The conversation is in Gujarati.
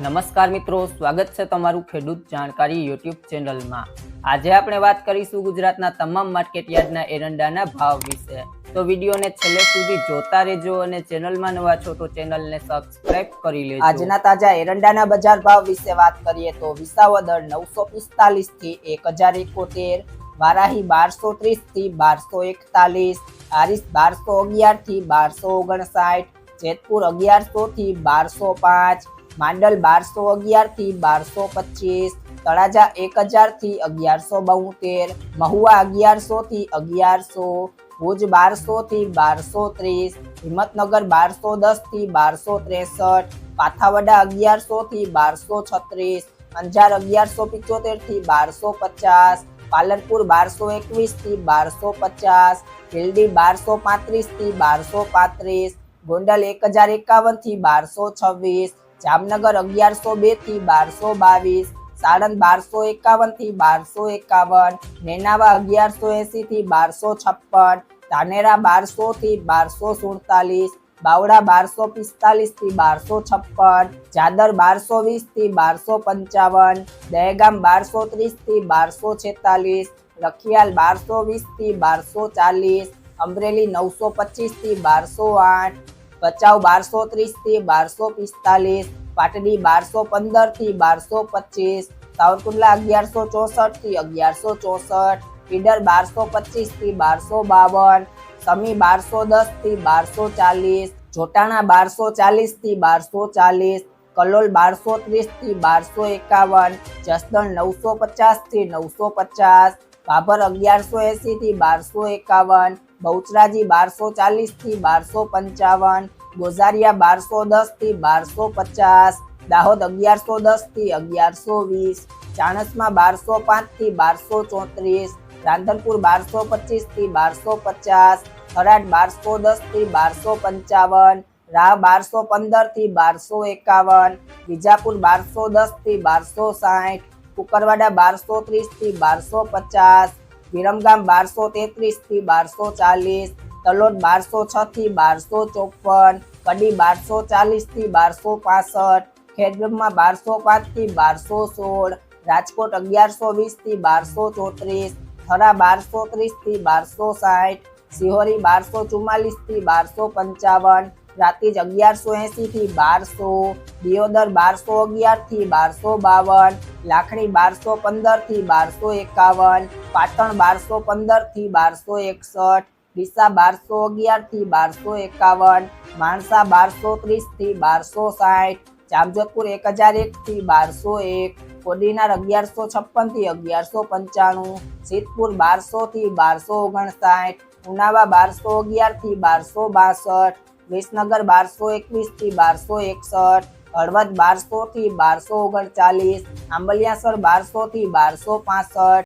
નમસ્કાર મિત્રો, સ્વાગત છે તમારું ખેડૂત જાણકારી યુટ્યુબ ચેનલમાં. આજે આપણે વાત કરીશું ગુજરાતના તમામ માર્કેટયાર્ડના એરંડાના ભાવ વિશે. તો વિડીયોને છેલ્લે સુધી જોતા રહેજો અને ચેનલમાં નવા છો તો ચેનલને સબસ્ક્રાઇબ કરી લેજો. આજના તાજા એરંડાના બજાર ભાવ વિશે વાત કરીએ તો વિસાવદર નવસો પિસ્તાલીસથી એક હજાર એકોતેર, વારાહી બારસો ત્રીસથી બારસો એકતાલીસ હારીસ બારસો અગિયારથી બારસો ઓગણસાઠ, જેતપુર અગિયારસો થી બારસો પાંચ માંડલ બારસો અગિયારથી બારસો પચીસ, તળાજા એક હજારથી અગિયારસો બોતેર, મહુવા અગિયારસો થી અગિયારસો, ભુજ બારસો થી બારસો ત્રીસ, હિંમતનગર બારસો દસથી બારસો ત્રેસઠ, પાથાવડા અગિયારસો થી બારસો છત્રીસ, અંજાર અગિયારસો પિચોતેરથી બારસો પચાસ, પાલનપુર બારસો એકવીસથી બારસો પચાસ શિરડી બારસો પાંત્રીસથી બારસો પાંત્રીસ, ગોંડલ એક હજાર એકાવનથી બારસો છવ્વીસ જામનગર અગિયારસો બેથી બારસો બાવીસ સાણંદ બારસો એકાવનથી બારસો એકાવન નેનાવા અગિયારસો એસી થી બારસો છપ્પન ધાનેરા બારસો થી બારસો સુડતાલીસ બાવડા બારસો પિસ્તાલીસથી બારસો છપ્પન જાદર બારસો વીસથી બારસો પંચાવન દહેગામ બારસો ત્રીસથી બારસો છેતાલીસ રખિયાલ બારસો વીસથી બારસો ચાલીસ અમરેલી નવસો પચીસથી બારસો આઠ ભચાઉ બારસો ત્રીસથી બારસો પિસ્તાલીસ પાટડી બારસો પંદરથી બારસો પચીસ, સાવરકુંડલા અગિયારસો ચોસઠથી અગિયારસો ચોસઠ, ઈડર બારસો પચીસથી બારસો બાવન, સમી બારસો દસથી બારસો ચાલીસ, જોટાણા બારસો ચાલીસથી બારસો ચાલીસ, કલોલ બારસો ત્રીસથી બારસો એકાવન, જસદણ નવસો પચાસથી નવસો પચાસ બાબર અગિયારસો એસી થી બારસો એકાવન, બહુચરાજી બારસો ચાલીસથી બારસો પંચાવન ગોઝારિયા બારસો દસથી બારસો પચાસ, દાહોદ અગિયારસો દસથી અગિયારસો વીસ, ચાણસમાં બારસો પાંચથી બારસો ચોત્રીસ, રાંધનપુર બારસો પચીસથી બારસો પચાસ, થરાદ બારસો દસથી બારસો પંચાવન રાહ બારસો પંદરથી બારસો એકાવન, વિજાપુર બારસો દસથી બારસો સાઠ, કુકરવાડા બારસો ત્રીસથી બારસો પચાસ, વિરમગામ બારસો તેત્રીસથી બારસો ચાલીસ તલોદ બારસો છ થી બારસો ચોપન, કડી બારસો ચાલીસથી બારસો પાસઠ, ખેડબ્રહ્મા બારસો પાંચથી બારસો સોળ, રાજકોટ અગિયારસો વીસથી બારસો ચોત્રીસ, થરા બારસો ત્રીસથી બારસો સાઠ, સિહોરી બારસો ચુમ્માલીસથી બારસો પંચાવન, રાતીજ અગિયારસો એસી થી બારસો, દિયોદર બારસો અગિયારથી બારસો બાવન, લાખણી બારસો પંદરથી બારસો એકાવન, પાટણ બારસો પંદરથી બારસો એકસઠ ડીસા બારસો અગિયારથી બારસો એકાવન, માણસા બારસો ત્રીસથી બારસો સાઠ, જામજોધપુર એક હજાર એક થી બારસો એક, કોડીનાર અગિયારસો છપ્પનથી અગિયારસો પંચાણું, સિદ્ધપુર બારસો થી બારસો ઓગણસાઠ, ઉનાવા બારસો અગિયારથી બારસો બાસઠ, વિસનગર બારસો એકવીસથી બારસો એકસઠ, હળવદ બારસો થી બારસો ઓગણચાલીસ, આંબલિયાસર બારસો થી બારસો પાસઠ